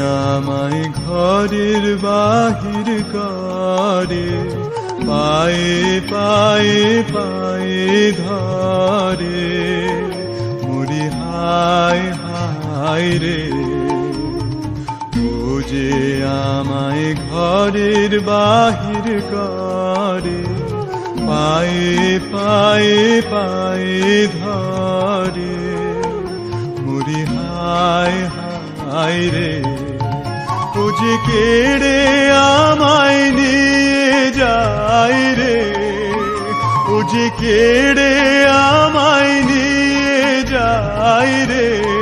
আমায় ঘরের বাহির করে, পায়ে পায়ে পায়ে ধরে। মুড়ি হায় হায় রে যে আমায় ঘরের বাহির করে, পায়ে পায়ে পায়ে ধরে। মুড়ি হায় হায় রে। ও কেড়ে আমায় নিয়ে যায় রে। ও কেড়ে আমায় নিয়ে যায় রে।